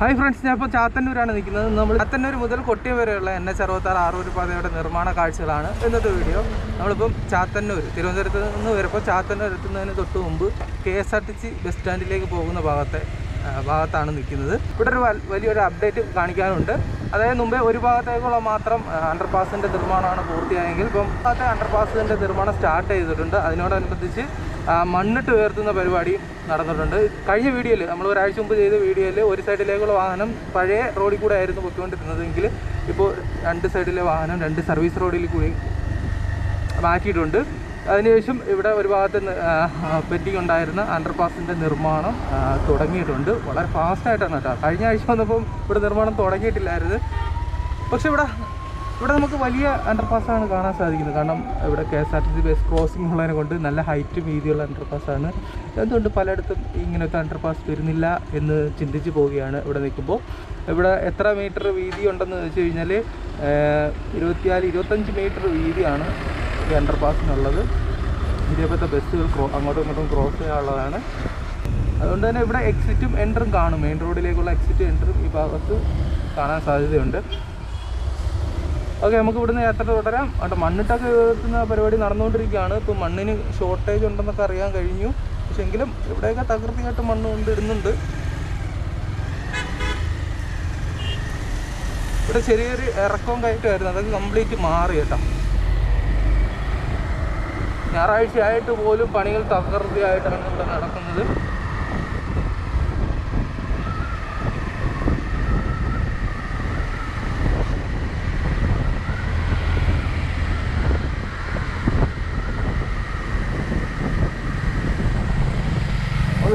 Hi friends ഞാൻ ഇപ്പോൾ ചാത്തന്നൂരാണ് നിൽക്കുന്നത്. നമ്മൾ ചാത്തന്നൂർ മുതൽ കൊട്ടിയം വരെയുള്ള എൻ എച്ച് അറുപത്താറ് ആറൂർ പാതയുടെ നിർമ്മാണ കാഴ്ചകളാണ് ഇന്നത്തെ വീഡിയോ നമ്മളിപ്പം ചാത്തന്നൂർ തിരുവനന്തപുരത്ത് നിന്ന് വരുമ്പോൾ ചാത്തന്നൂർ എത്തുന്നതിന് തൊട്ട് മുമ്പ് K S R T C bus സ്റ്റാൻഡിലേക്ക് പോകുന്ന ഭാഗത്തെ ഭാഗത്താണ് നിൽക്കുന്നത്. ഇവിടെ ഒരു വലിയൊരു അപ്ഡേറ്റ് കാണിക്കാനുണ്ട്. അതായത് മുമ്പേ ഒരു ഭാഗത്തേക്കുള്ള മാത്രം അണ്ടർപാസിന്റെ നിർമ്മാണമാണ് പൂർത്തിയായെങ്കിൽ ഇപ്പം ഭാഗത്തെ അണ്ടർപാസിന്റെ നിർമ്മാണം സ്റ്റാർട്ട് ചെയ്തിട്ടുണ്ട്. അതിനോടനുബന്ധിച്ച് മണ്ണിട്ട് ഉയർത്തുന്ന പരിപാടി നടന്നിട്ടുണ്ട്. കഴിഞ്ഞ വീഡിയോയിൽ നമ്മൾ ഒരാഴ്ച മുമ്പ് ചെയ്ത വീഡിയോയിൽ ഒരു സൈഡിലേക്കുള്ള വാഹനം പഴയ റോഡിൽ കൂടെ ആയിരുന്നു പൊയ്ക്കൊണ്ടിരുന്നതെങ്കിൽ ഇപ്പോൾ രണ്ട് സൈഡിലെ വാഹനം രണ്ട് സർവീസ് റോഡിൽ കൂടി മാറ്റിയിട്ടുണ്ട്. അതിനുശേഷം ഇവിടെ ഒരു ഭാഗത്ത് പെൻഡിങ് ഉണ്ടായിരുന്ന അണ്ടർപാസിന്റെ നിർമ്മാണം തുടങ്ങിയിട്ടുണ്ട്. വളരെ ഫാസ്റ്റായിട്ടാണ് കേട്ടോ. കഴിഞ്ഞ ആഴ്ച വന്നപ്പം ഇവിടെ നിർമ്മാണം തുടങ്ങിയിട്ടില്ലായിരുന്നു. പക്ഷെ ഇവിടെ ഇവിടെ നമുക്ക് വലിയ അണ്ടർപാസ്സാണ് കാണാൻ സാധിക്കുന്നത്. കാരണം ഇവിടെ K S R T C bus crossing ഉള്ളതിനെ കൊണ്ട് നല്ല ഹൈറ്റ് വീതിയുള്ള അണ്ടർപാസ്സാണ് എന്തുകൊണ്ട് പലയിടത്തും ഇങ്ങനത്തെ അണ്ടർപാസ് വരുന്നില്ല എന്ന് ചിന്തിച്ച് പോവുകയാണ് ഇവിടെ നിൽക്കുമ്പോൾ. ഇവിടെ എത്ര മീറ്റർ വീതി ഉണ്ടെന്ന് വെച്ച് കഴിഞ്ഞാൽ ഇരുപത്തിനാല് ഇരുപത്തഞ്ച് മീറ്റർ വീതിയാണ് ഈ അണ്ടർപാസിനുള്ളത് ഇതേപോലത്തെ ബസ്സുകൾ അങ്ങോട്ടും ഇങ്ങോട്ടും ക്രോസ് ചെയ്യാനുള്ളതാണ്. അതുകൊണ്ട് തന്നെ ഇവിടെ എക്സിറ്റും എൻട്രും കാണും. മെയിൻ റോഡിലേക്കുള്ള എക്സിറ്റും എൻട്രും ഈ ഭാഗത്ത് കാണാൻ സാധ്യതയുണ്ട്. ഓക്കെ നമുക്ക് ഇവിടുന്ന് യാത്ര തുടരാം. അവിടെ മണ്ണിട്ടൊക്കെ ഉയർത്തുന്ന പരിപാടി നടന്നുകൊണ്ടിരിക്കുകയാണ്. ഇപ്പോൾ മണ്ണിന് ഷോർട്ടേജ് ഉണ്ടെന്നൊക്കെ അറിയാൻ കഴിഞ്ഞു. പക്ഷെ എങ്കിലും ഇവിടെയൊക്കെ തകൃതിയായിട്ട് മണ്ണ് കൊണ്ടിടുന്നുണ്ട്. ഇവിടെ ചെറിയൊരു ഇറക്കവും കയറ്റമായിരുന്നു അതൊക്കെ കംപ്ലീറ്റ് മാറി കേട്ടോ. ഞായറാഴ്ചയായിട്ട് പോലും പണികൾ തകൃതിയായിട്ടാണ് ഇവിടെ നടക്കുന്നത്.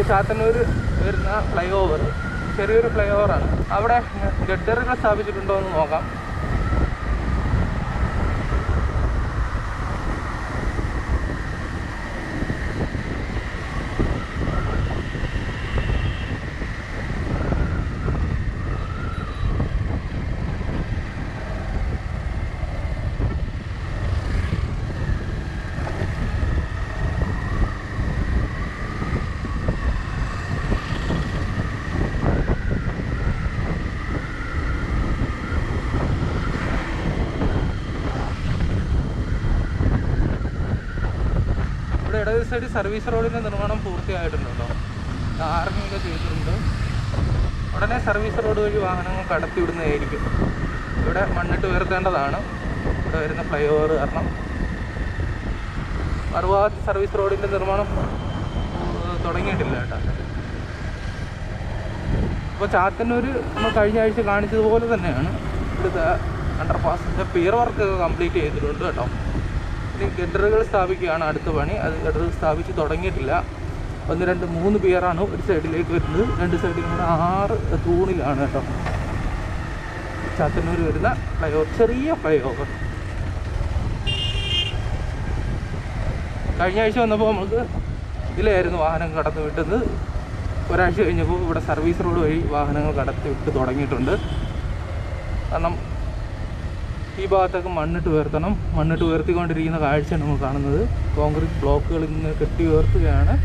ചാത്തന്നൂർ വരുന്ന ഫ്ലൈ ഓവർ ചെറിയൊരു ഫ്ലൈ ഓവറാണ് അവിടെ ഗഡറുകൾ സ്ഥാപിച്ചിട്ടുണ്ടോ എന്ന് നോക്കാം. സൈഡ് സർവീസ് റോഡിന്റെ നിർമ്മാണം പൂർത്തിയായിട്ടുണ്ടല്ലോ. ആർമിയൊക്കെ ചെയ്തിട്ടുണ്ട്? ഉടനെ സർവീസ് റോഡ് വഴി വാഹനങ്ങൾ കടത്തിവിടുന്നതായിരിക്കും. ഇവിടെ മണ്ണിട്ട് ഉയർത്തേണ്ടതാണ്. ഇവിടെ വരുന്ന ഫ്ലൈ ഓവർ കാരണം. മറുഭാഗത്ത് സർവീസ് റോഡിന്റെ നിർമ്മാണം തുടങ്ങിയിട്ടില്ല കേട്ടോ. ഇപ്പോൾ ചാത്തന്നൂർ നമ്മൾ കഴിഞ്ഞ ആഴ്ച കാണിച്ചതുപോലെ തന്നെയാണ്. ഇവിടുത്തെ അണ്ടർപാസിന്റെ പിയർ വർക്ക് കംപ്ലീറ്റ് ചെയ്തിട്ടുണ്ട് കേട്ടോ. ഗഡറുകൾ സ്ഥാപിക്കുകയാണ് അടുത്ത പണി. അത് ഗഡറുകൾ സ്ഥാപിച്ച് തുടങ്ങിയിട്ടില്ല. ഒന്ന് രണ്ട് മൂന്ന് പിയറാണ് ഒരു സൈഡിലേക്ക് വരുന്നത്. രണ്ട് സൈഡിൽ കൂടെ ആറ് തൂണിലാണ് കേട്ടോ. ചാത്തന്നൂർ വരുന്ന ഫ്ലൈ ഓവർ ചെറിയ ഫ്ലൈ ഓവർ കഴിഞ്ഞ ആഴ്ച വന്നപ്പോൾ നമുക്ക് ഇതിലായിരുന്നു വാഹനം കടന്നു വിട്ടത് ഒരാഴ്ച കഴിഞ്ഞപ്പോൾ ഇവിടെ സർവീസ് റോഡ് വഴി വാഹനങ്ങൾ കടത്തി വിട്ട് തുടങ്ങിയിട്ടുണ്ട്. കാരണം ഈ ഭാഗത്തൊക്കെ മണ്ണിട്ട് ഉയർത്തണം. മണ്ണിട്ട് ഉയർത്തിക്കൊണ്ടിരിക്കുന്ന കാഴ്ചയാണ് നമ്മൾ കാണുന്നത്. കോൺക്രീറ്റ് ബ്ലോക്കുകൾ ഇങ്ങനെ കെട്ടി ഉയർത്തുകയാണ്.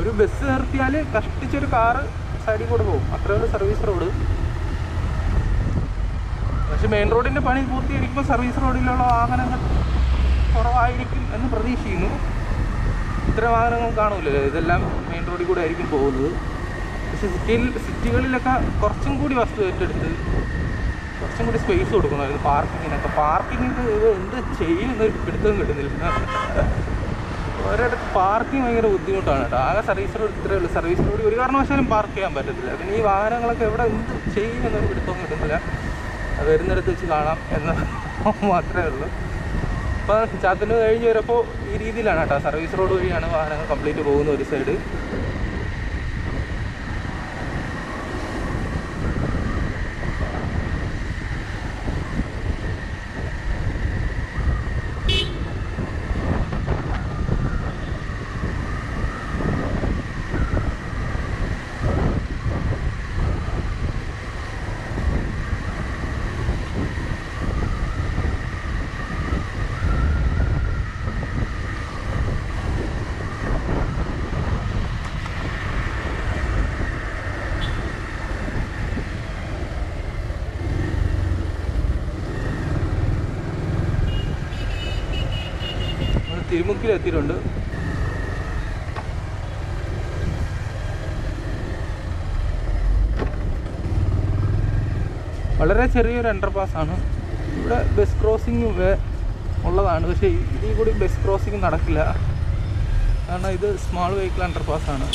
ഒരു ബസ് നിർത്തിയാൽ കഷ്ടിച്ചൊരു കാറ് സൈഡിൽ കൂടെ പോകും. അത്രയുള്ള സർവീസ് റോഡ് പക്ഷെ മെയിൻ റോഡിന്റെ പണി പൂർത്തീകരിക്കുമ്പോൾ സർവീസ് റോഡിലുള്ള വാഹനങ്ങൾ കുറവായിരിക്കും എന്ന് പ്രതീക്ഷിക്കുന്നു. ഇത്ര വാഹനങ്ങൾ കാണൂലല്ലോ. ഇതെല്ലാം മെയിൻ റോഡിൽ കൂടെ ആയിരിക്കും പോകുന്നത്. പക്ഷെ സിറ്റിയിൽ സിറ്റികളിലൊക്കെ കുറച്ചും കൂടി വസ്തു ഏറ്റെടുത്ത് കുറച്ചും കൂടി സ്പേസ് കൊടുക്കണമായിരുന്നു പാർക്കിങ്ങിനൊക്കെ പാർക്കിങ്ങിന് ഇത് എന്ത് ചെയ്യുന്നൊരു പിടുത്തവും കിട്ടുന്നില്ല. ഒരിടത്ത് പാർക്കിംഗ് ഭയങ്കര ബുദ്ധിമുട്ടാണ് കേട്ടോ. ആകെ സർവീസ് റോഡ് ഇത്രയേ ഉള്ളൂ. സർവീസ് റോഡ് ഒരു കാരണവശാലും പാർക്ക് ചെയ്യാൻ പറ്റത്തില്ല. പിന്നെ ഈ വാഹനങ്ങളൊക്കെ എവിടെ എന്ത് ചെയ്യുമെന്നൊരു പിടുത്തവും കിട്ടുന്നില്ല. വരുന്നിടത്ത് വെച്ച് കാണാം എന്ന് മാത്രമേ ഉള്ളൂ. ഇപ്പോൾ ചാത്തന്നൂർ കഴിഞ്ഞ് വരുമ്പോൾ ഈ രീതിയിലാണ് കേട്ടോ. സർവീസ് റോഡ് വഴിയാണ് വാഹനങ്ങൾ കംപ്ലീറ്റ് പോകുന്ന ഒരു സൈഡ് തിരുമുക്കിലെത്തിയിട്ടുണ്ട് വളരെ ചെറിയൊരു അണ്ടർപാസ് ആണ്. ഇവിടെ ബസ് ക്രോസിംഗ് ഉള്ളതാണ്. പക്ഷേ ഇതിൽ കൂടി ബസ് ക്രോസിംഗ് നടക്കില്ല. കാരണം ഇത് സ്മാൾ വെഹിക്കിൾ അണ്ടർപാസ് ആണ്.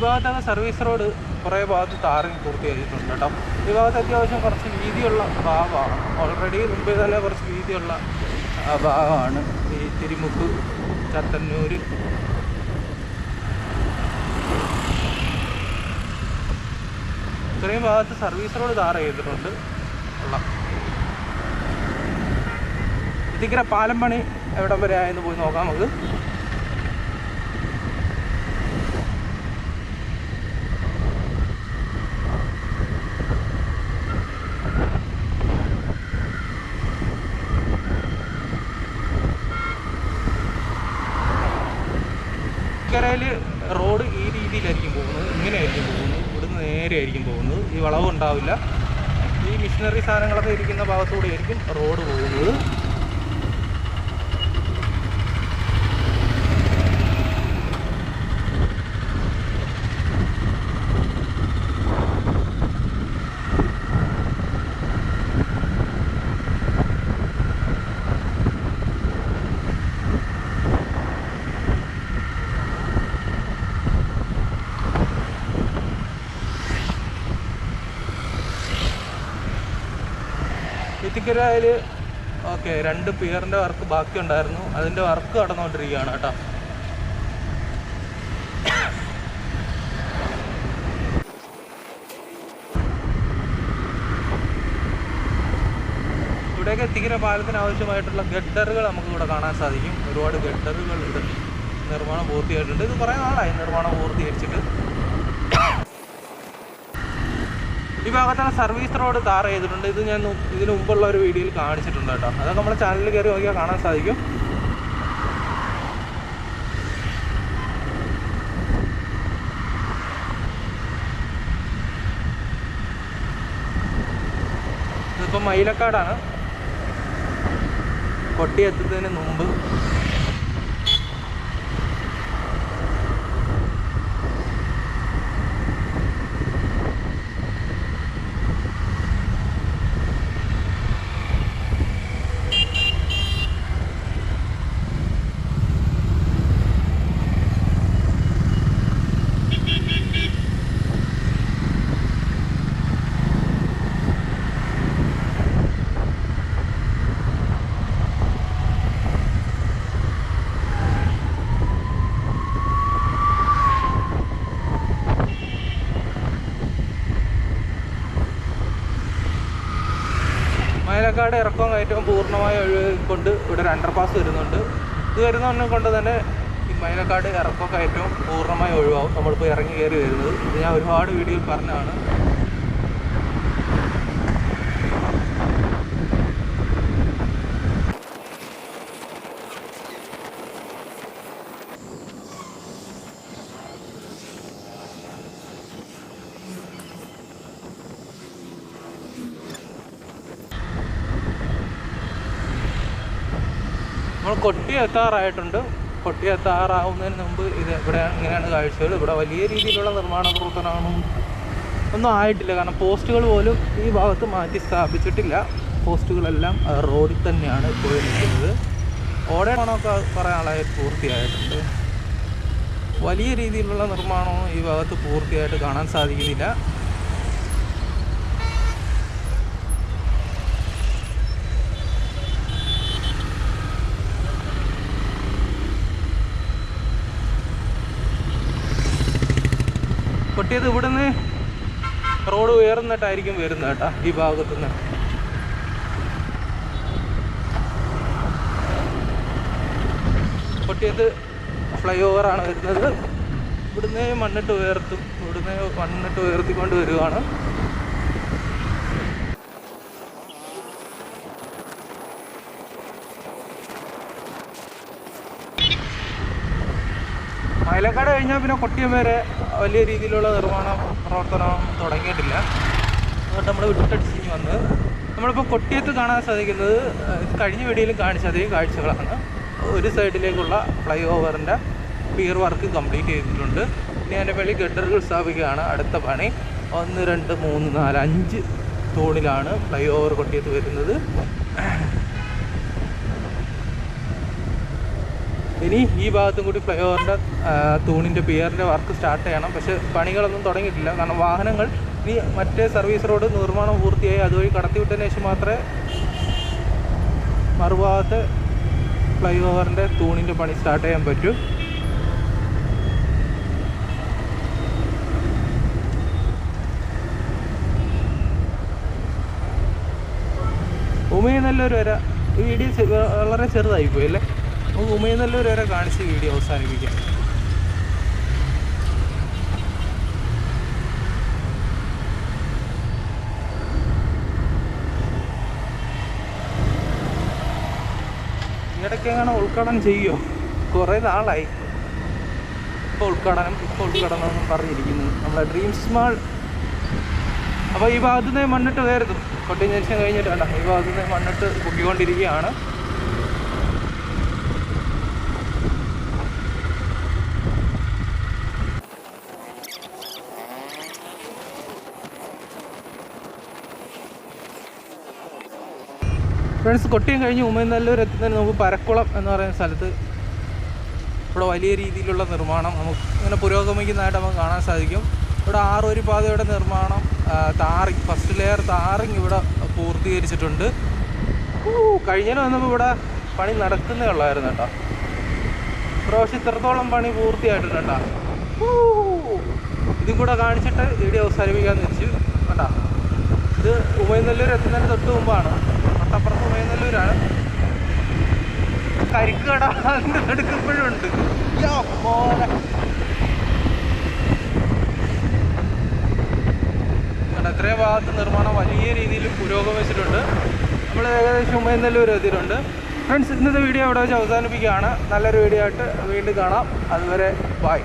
ഈ സർവീസ് റോഡ് കുറേ ഭാഗത്ത് താറിങ് പൂർത്തിയായിട്ടുണ്ട് കേട്ടോ. ഈ അത്യാവശ്യം കുറച്ച് വീതിയുള്ള ഭാഗമാണ്. ഓൾറെഡി മുമ്പേ തന്നെ കുറച്ച് വീതിയുള്ള ഭാഗമാണ് ഈ തിരുമുക്ക് ചത്തന്നൂർ ഇത്രയും ഭാഗത്ത് സർവീസ് റോഡ് താറ ചെയ്തിട്ടുണ്ട്. കൊള്ളാം. ഇതിക്കര പാലം പണി എവിടം വരെ ആയെന്ന് പോയി നോക്കാം നമുക്ക്. റോഡ് ഈ രീതിയിലായിരിക്കും പോകുന്നത് ഇങ്ങനെയായിരിക്കും പോകുന്നത് ഇവിടുന്ന് നേരെ ആയിരിക്കും പോകുന്നത് ഈ വളവ് ഉണ്ടാവില്ല ഈ മിഷനറി സാധനങ്ങളൊക്കെ ഇരിക്കുന്ന ഭാഗത്തൂടെ ആയിരിക്കും റോഡ് പോകുന്നത്. ഇത്തിക്കരയിൽ ഓക്കെ രണ്ട് പിയറിന്റെ വർക്ക് ബാക്കി ഉണ്ടായിരുന്നു അതിന്റെ വർക്ക് നടന്നുകൊണ്ടിരിക്കുകയാണ് കേട്ടോ. ഇവിടെയൊക്കെ എത്തിക്കുന്ന പാലത്തിന് ആവശ്യമായിട്ടുള്ള ഗഡ്ഡറുകൾ നമുക്ക് ഇവിടെ കാണാൻ സാധിക്കും. ഒരുപാട് ഗഡ്ഡറുകൾ ഉണ്ട് നിർമ്മാണം പൂർത്തിയായിട്ടുണ്ട്. ഇത് കുറേ നാളായി നിർമ്മാണം പൂർത്തീകരിച്ചിട്ട്. ഈ ഭാഗത്താണ് സർവീസ് റോഡ് താർ ചെയ്തിട്ടുണ്ട്. ഇത് ഞാൻ ഇതിന് മുമ്പുള്ള ഒരു വീഡിയോയിൽ കാണിച്ചിട്ടുണ്ട് കേട്ടോ. അതൊക്കെ നമ്മുടെ ചാനലിൽ കയറി നോക്കിയാൽ കാണാൻ സാധിക്കും. ഇതിപ്പോൾ മയിലക്കാടാണ്. കൊട്ടിയെത്തുന്നതിന് മുമ്പ് മയിലക്കാട് ഇറക്കവും കയറ്റവും പൂർണമായി ഒഴിവാക്കിക്കൊണ്ട് ഇവിടെ ഒരു അണ്ടർപാസ് വരുന്നുണ്ട്. ഇത് വരുന്നതിനെ കൊണ്ട് തന്നെ ഈ മയിലക്കാട് ഇറക്കവും കയറ്റവും പൂർണമായി ഒഴിവാകും നമ്മളിപ്പോൾ ഇറങ്ങി കയറി വരുന്നത്. ഇത് ഞാൻ ഒരുപാട് വീഡിയോയിൽ പറഞ്ഞതാണ്. കൊട്ടി എത്താറായിട്ടുണ്ട്. കൊട്ടി എത്താറാവുന്നതിന് മുമ്പ് ഇത് ഇവിടെ ഇങ്ങനെയാണ് കാഴ്ചകൾ. ഇവിടെ വലിയ രീതിയിലുള്ള നിർമ്മാണ പ്രവർത്തനങ്ങളും ഒന്നും ആയിട്ടില്ല. കാരണം പോസ്റ്റുകൾ പോലും ഈ ഭാഗത്ത് മാറ്റി സ്ഥാപിച്ചിട്ടില്ല. പോസ്റ്റുകളെല്ലാം റോഡിൽ തന്നെയാണ് ഇപ്പോഴും നിൽക്കുന്നത്. ഓടെ ഓടയാണൊക്കെ കുറേ ആളായി പൂർത്തിയായിട്ടുണ്ട്. വലിയ രീതിയിലുള്ള നിർമ്മാണമോ ഈ ഭാഗത്ത് പൂർത്തിയായിട്ട് കാണാൻ സാധിക്കുന്നില്ല. കൊട്ടിയത് ഇവിടുന്ന് റോഡ് ഉയർന്നിട്ടായിരിക്കും വരുന്നത് കേട്ടോ ഈ ഭാഗത്തുനിന്ന്. കൊട്ടിയത്ത് ഫ്ലൈ ഓവറാണ് വരുന്നത്. ഇവിടുന്ന് മണ്ണിട്ട് ഉയർത്തും ഇവിടുന്ന് മണ്ണിട്ട് ഉയർത്തിക്കൊണ്ട് വരികയാണ് മയിലക്കാട് കഴിഞ്ഞാൽ പിന്നെ കൊട്ടിയം വരെ വലിയ രീതിയിലുള്ള നിർമ്മാണ പ്രവർത്തനം തുടങ്ങിയിട്ടില്ല. അതുകൊണ്ട് നമ്മൾ വിട്ടടിച്ച് വന്ന്. നമ്മളിപ്പോൾ കൊട്ടിയത്ത് കാണാൻ സാധിക്കുന്നത് കഴിഞ്ഞ വീടിയിലും കാണിച്ച അതേ കാഴ്ചകളാണ്. ഒരു സൈഡിലേക്കുള്ള ഫ്ലൈ ഓവറിന്റെ പിയർ വർക്ക് കംപ്ലീറ്റ് ചെയ്തിട്ടുണ്ട്. ഇനി അതിന്റെ മേളിൽ ഗഡറുകൾ സ്ഥാപിക്കുകയാണ് അടുത്ത പണി. ഒന്ന് രണ്ട് മൂന്ന് നാല് അഞ്ച് തൂണിലാണ് ഫ്ലൈ ഓവർ കൊട്ടിയത്ത് വരുന്നത്. ഇനി ഈ ഭാഗത്തും കൂടി ഫ്ലൈ ഓവറിന്റെ തൂണിന്റെ പിയറിന്റെ വർക്ക് സ്റ്റാർട്ട് ചെയ്യണം. പക്ഷേ പണികളൊന്നും തുടങ്ങിയിട്ടില്ല. കാരണം വാഹനങ്ങൾ ഇനി മറ്റേ സർവീസ് റോഡ് നിർമ്മാണം പൂർത്തിയായി അതുവഴി കടത്തിവിട്ടതിന് ശേഷം മാത്രമേ മറുഭാഗത്ത് ഫ്ലൈ ഓവറിന്റെ തൂണിന്റെ പണി സ്റ്റാർട്ട് ചെയ്യാൻ പറ്റൂ. ഉമയനല്ലൂർ വരെ. ഈ വീഡിയോ വളരെ ചെറുതായിപ്പോയി അല്ലേ? നമുക്ക് ഉമയനല്ലൂർ വരെ കാണിച്ച് വീഡിയോ അവസാനിപ്പിക്കാം. ഇടയ്ക്ക് എങ്ങനെ ഉൾക്കടം ചെയ്യുമോ കുറേ നാളായി. ഇപ്പോൾ ഉൾക്കടനം ഇപ്പോൾ ഉൾക്കടനം പറഞ്ഞിരിക്കുന്നു. നമ്മളെ ഡ്രീംസ് മാൾ അപ്പോൾ ഈ ഭാഗത്തുനിന്ന് മണ്ണിട്ട് കയറുന്നു കൊട്ടിയം ജംഗ്ഷൻ കഴിഞ്ഞിട്ടാണ് ഈ ഭാഗത്തുനിന്ന് മണ്ണിട്ട് പൊക്കിക്കൊണ്ടിരിക്കുകയാണ് ഫ്രണ്ട്സ് കൊട്ടിയം കഴിഞ്ഞ് ഉമ്മനല്ലൂർ എത്തുന്നതിന് നമുക്ക് പരക്കുളം എന്ന് പറയുന്ന സ്ഥലത്ത് ഇവിടെ വലിയ രീതിയിലുള്ള നിർമ്മാണം നമുക്ക് ഇങ്ങനെ പുരോഗമിക്കുന്നതായിട്ട് നമുക്ക് കാണാൻ സാധിക്കും. ഇവിടെ ആറൊരു പാതയുടെ നിർമ്മാണം താറിങ് ഫസ്റ്റ് ലെയർ താറിങ് ഇവിടെ പൂർത്തീകരിച്ചിട്ടുണ്ട്. കഴിഞ്ഞതിന് വന്നപ്പോൾ ഇവിടെ പണി നടക്കുന്നേ ഉള്ളായിരുന്നു കേട്ടോ. പ്രാവശ്യം ഇത്രത്തോളം പണി പൂർത്തിയായിട്ടുണ്ട് കേട്ടോ. ഇതും കൂടെ കാണിച്ചിട്ട് വീഡിയോ അവസാനിപ്പിക്കാമെന്ന് വെച്ചു കേട്ടോ. ഇത് ഉമയനല്ലൂർ എത്തുന്നതിന് തൊട്ട് മുമ്പാണ്. ഉമയനെല്ലൂരാണ് കരിക്ക് കട അതിന്റെ നടുക്ക് ഇപ്പോഴും ഉണ്ട് യ്യോ, മോനെ. ഭാഗത്ത് നിർമ്മാണം വലിയ രീതിയിൽ പുരോഗമിച്ചിട്ടുണ്ട്. നമ്മൾ ഏകദേശം ഉമയനെല്ലൂർ എത്തിയിട്ടുണ്ട്. ഫ്രണ്ട്സ് ഇന്നത്തെ വീഡിയോ ഇവിടെ വെച്ച് അവസാനിപ്പിക്കുകയാണ്. നല്ലൊരു വീഡിയോ ആയിട്ട് വീണ്ടും കാണാം. അതുവരെ ബായ്